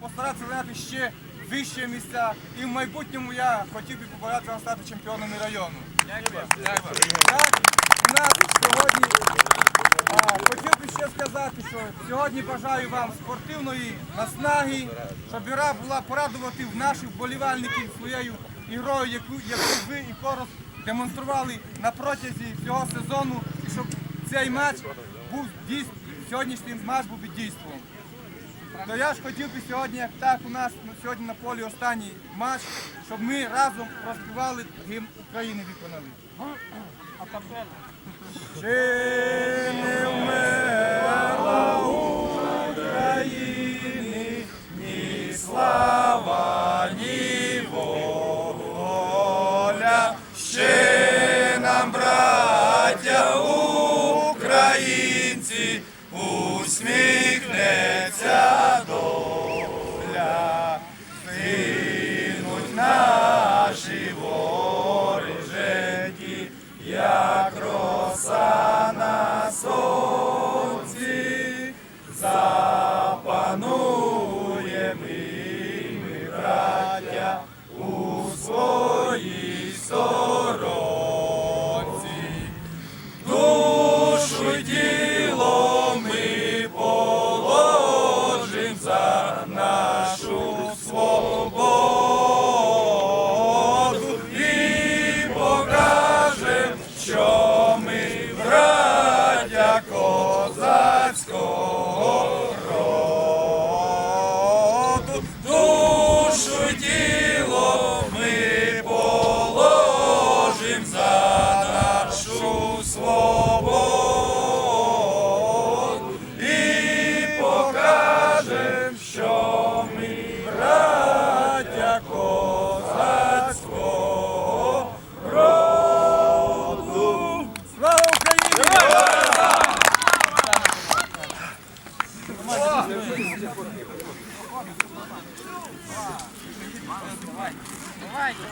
постаратися зайняти ще вищі місця. І в майбутньому я хотів би побажати стати чемпіонами району. Дякую. Так, у нас сьогодні а, хотів би ще сказати, що сьогодні бажаю вам спортивної наснаги, щоб гра була порадувати в наших вболівальників своєю ігрою, яку, яку ви і Корос демонстрували на протязі всього сезону, і щоб цей матч був дійс- сьогоднішній матч був дійством. То я ж хотів би сьогодні, як так у нас сьогодні на полі останній матч, щоб ми разом проспівали гімн України виконали. Не вмерла України ні слава, ні воля, ще нам, браття українці, усміхнеться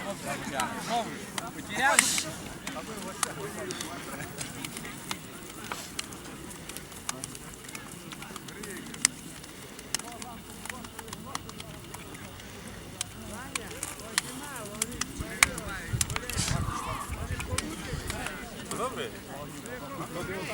Хлопці, знову. Потеряли?